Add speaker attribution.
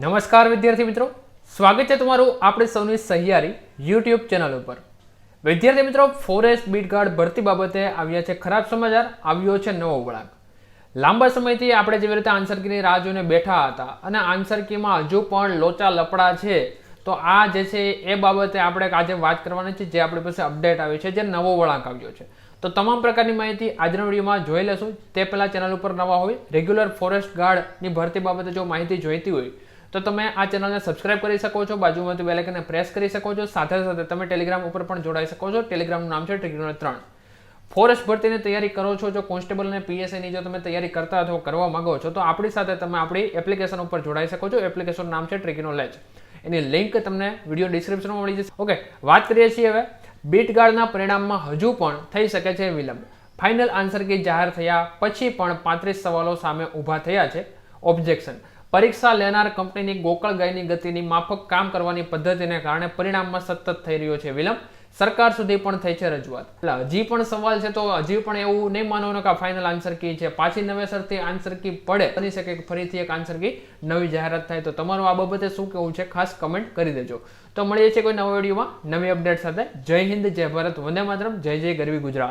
Speaker 1: નમસ્કાર વિદ્યાર્થી મિત્રો. સ્વાગત છે તમારું આપણે સૌની સહિયારી યુટ્યુબ ચેનલ ઉપર. વિદ્યાર્થી મિત્રો ફોરેસ્ટ બીટગાર્ડ ભરતી બાબતે આવ્યા છે ખરાબ સમાચાર, આવ્યો છે નવો વળાંક. લાંબા સમયથી આપણે જેવી રીતે આન્સર કીની રાહ જોઈને બેઠા હતા અને આન્સર કીમાં હજુ પણ લોચા લપડા છે, તો આ જે છે એ બાબતે આપણે આજે વાત કરવાની છે, જે આપણી પાસે અપડેટ આવ્યું છે, જે નવો વળાંક આવ્યો છે. તો તમામ પ્રકારની માહિતી આજના વિડીયોમાં જોઈ લેશું. તે પહેલાં ચેનલ ઉપર નવા હોય રેગ્યુલર ફોરેસ્ટ ગાર્ડની ભરતી બાબતે જો માહિતી જોઈતી હોય તો તમે આ ચેનલને સબસ્ક્રાઇબ કરી શકો છો, બાજુમાંથી બેલ આઇકનને પ્રેસ કરી શકો છો, સાથે સાથે તમે ટેલિગ્રામ ઉપર પણ જોડાઈ શકો છો. ટેલિગ્રામનું નામ છે ટ્રિગ્નોર ત્રણ. ફોરેસ્ટ ભરતીની તૈયારી કરો છો, જો કોન્સ્ટેબલ અને પીએસઆઈની જો તમે તૈયારી કરતા અથવા કરવા માંગો છો, તો આપણી સાથે તમે આપણી એપ્લિકેશન ઉપર જોડાઈ શકો છો. એપ્લિકેશનનું નામ છે ટ્રિગ્નો લેજ એની લિંક તમને વીડિયો ડિસ્ક્રિપ્શનમાં મળી જશે. ઓકે વાત કરીએ છીએ હવે. બીટ ગાર્ડના પરિણામમાં હજુ પણ થઈ શકે છે વિલંબ. ફાઇનલ આન્સર કી જાહેર થયા પછી પણ પાંત્રીસ સવાલો સામે ઊભા થયા છે. ઓબ્જેક્શન પરીક્ષા લેનાર કંપનીની ગોકળ ગાયની ગતિની માફક કામ કરવાની પદ્ધતિને કારણે પરિણામમાં સતત થઈ રહ્યો છે વિલંબ. સરકાર સુધી પણ થઈ છે રજૂઆત. એટલે હજી પણ સવાલ છે તો હજી પણ એવું નહીં માનવાનું કે ફાઇનલ આન્સર કી છે. પાછી નવેસરથી આન્સર કી પડે. બની શકે કે ફરીથી એક આન્સર કી નવી જાહેરાત થાય. તો તમારું આ બાબતે શું કહેવું છે ખાસ કમેન્ટ કરી દેજો. તો મળીએ છીએ કોઈ નવા વિડીયોમાં. નવી અપડેટ સાથે. જય હિન્દ, જય ભારત. વંદે માતરમ. જય જય ગરવી ગુજરાત.